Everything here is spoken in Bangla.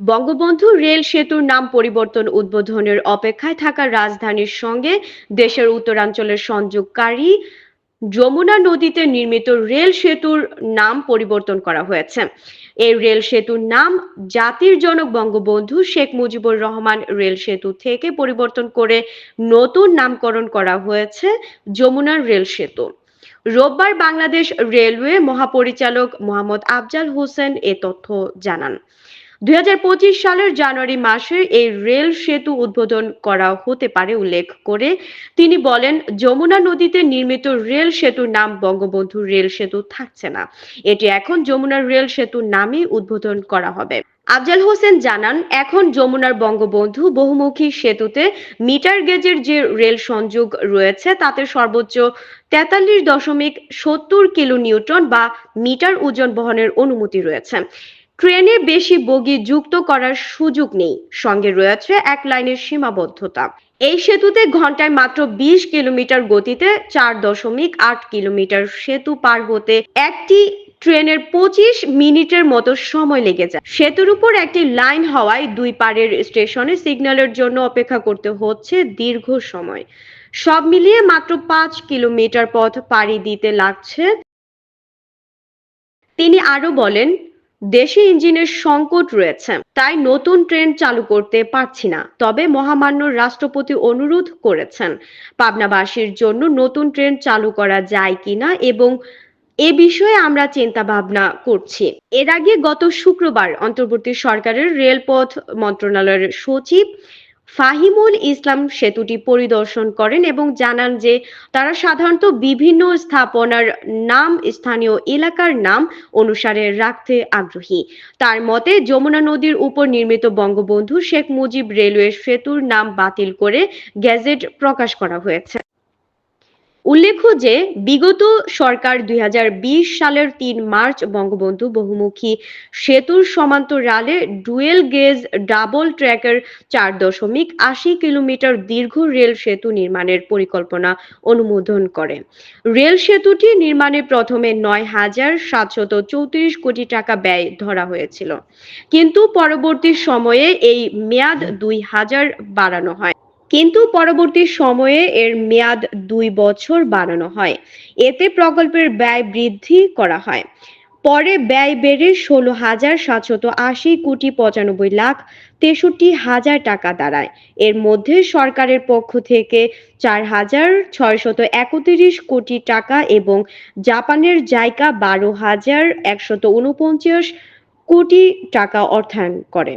বঙ্গবন্ধু রেল সেতুর নাম পরিবর্তন উদ্বোধনের অপেক্ষায় থাকা রাজধানীর সঙ্গে দেশের উত্তরাঞ্চলের সংযোগকারী যমুনা নদীতে নির্মিত রেল সেতুর নাম পরিবর্তন করা হয়েছে। এই রেল সেতুর নাম জাতির জনক বঙ্গবন্ধু শেখ মুজিবুর রহমান রেল সেতু থেকে পরিবর্তন করে নতুন নামকরণ করা হয়েছে যমুনার রেল সেতু। রোববার বাংলাদেশ রেলওয়ে মহাপরিচালক মোহাম্মদ আফজাল হোসেন এ তথ্য জানান। দুই হাজার পঁচিশ সালের জানুয়ারি মাসে এই রেল সেতু উদ্বোধন করা হতে পারে উল্লেখ করে তিনি বলেন, যমুনা নদীতে নির্মিত রেল সেতুর নাম বঙ্গবন্ধু রেল সেতু থাকছে না। এটি এখন যমুনার রেল সেতু নামে উদ্বোধন করা হবে। আফজাল হোসেন জানান, এখন যমুনার বঙ্গবন্ধু বহুমুখী সেতুতে মিটার গেজের যে রেল সংযোগ রয়েছে, তাতে সর্বোচ্চ তেতাল্লিশ দশমিক সত্তর কিলো নিউটন বা মিটার ওজন বহনের অনুমতি রয়েছে। ট্রেনে বেশি বগি যুক্ত করার সুযোগ নেই। সঙ্গে রয়েছে এক লাইনের সীমাবদ্ধতা। এই সেতুতে ঘন্টায় মাত্র বিশ কিলোমিটার গতিতে চার দশমিক আট কিলোমিটার সেতু পার হতে একটি ট্রেনের পঁচিশ মিনিটের মতো সময় লেগে যায়। সেতুর উপর একটি লাইন হওয়ায় দুই পারের স্টেশনে সিগন্যালের জন্য অপেক্ষা করতে হচ্ছে দীর্ঘ সময়। সব মিলিয়ে মাত্র পাঁচ কিলোমিটার পথ পাড়ি দিতে লাগছে। তিনি আরও বলেন দেশে ইঞ্জিনের সংকট রয়েছে, তাই নতুন ট্রেন চালু করতে পারছি না। তবে মহামান্য রাষ্ট্রপতি অনুরোধ করেছেন, পাবনাবাসীর জন্য নতুন ট্রেন চালু করা যায় কিনা এবং এ বিষয়ে আমরা চিন্তা ভাবনা করছি। এর আগে গত শুক্রবার অন্তর্বর্তী সরকারের রেলপথ মন্ত্রণালয়ের সচিব ফাহিমুল ইসলাম সেতুটি পরিদর্শন করেন এবং জানান যে তারা সাধারণত বিভিন্ন স্থাপনার নাম, স্থানীয় এলাকার নাম অনুসারে রাখতে আগ্রহী। তার মতে, যমুনা নদীর উপর নির্মিত বঙ্গবন্ধু শেখ মুজিব রেলওয়ে সেতুর নাম বাতিল করে গেজেট প্রকাশ করা হয়েছে। উল্লেখ্য যে, বিগত সরকার দুই হাজার বিশ সালের তিন মার্চ বঙ্গবন্ধু বহুমুখী সেতুর সমান্তরালে ডুয়েল গেজ ডাবল ট্র্যাকের চার দশমিক আশি কিলোমিটার দীর্ঘ রেল সেতু নির্মাণের পরিকল্পনা অনুমোদন করে। রেল সেতুটি নির্মাণে প্রথমে নয় হাজার সাতশত চৌত্রিশ কোটি টাকা ব্যয় ধরা হয়েছিল। কিন্তু পরবর্তী সময়ে এই মেয়াদ দুই হাজার বাড়ানো হয়। কিন্তু পরবর্তী সময়ে এর মেয়াদ দুই বছর বাড়ানো হয়। এতে প্রকল্পের ব্যয় বৃদ্ধি করা হয়। পরে ব্যয় বেড়ে ষোলো হাজার সাতশত আশি কোটি পঁচানব্বই লাখ তেষট্টি হাজার টাকা দাঁড়ায়। এর মধ্যে সরকারের পক্ষ থেকে চার হাজার ছয়শত একত্রিশ কোটি টাকা এবং জাপানের জায়গা বারো হাজার একশত উনপঞ্চাশ কোটি টাকা অর্থায়ন করে।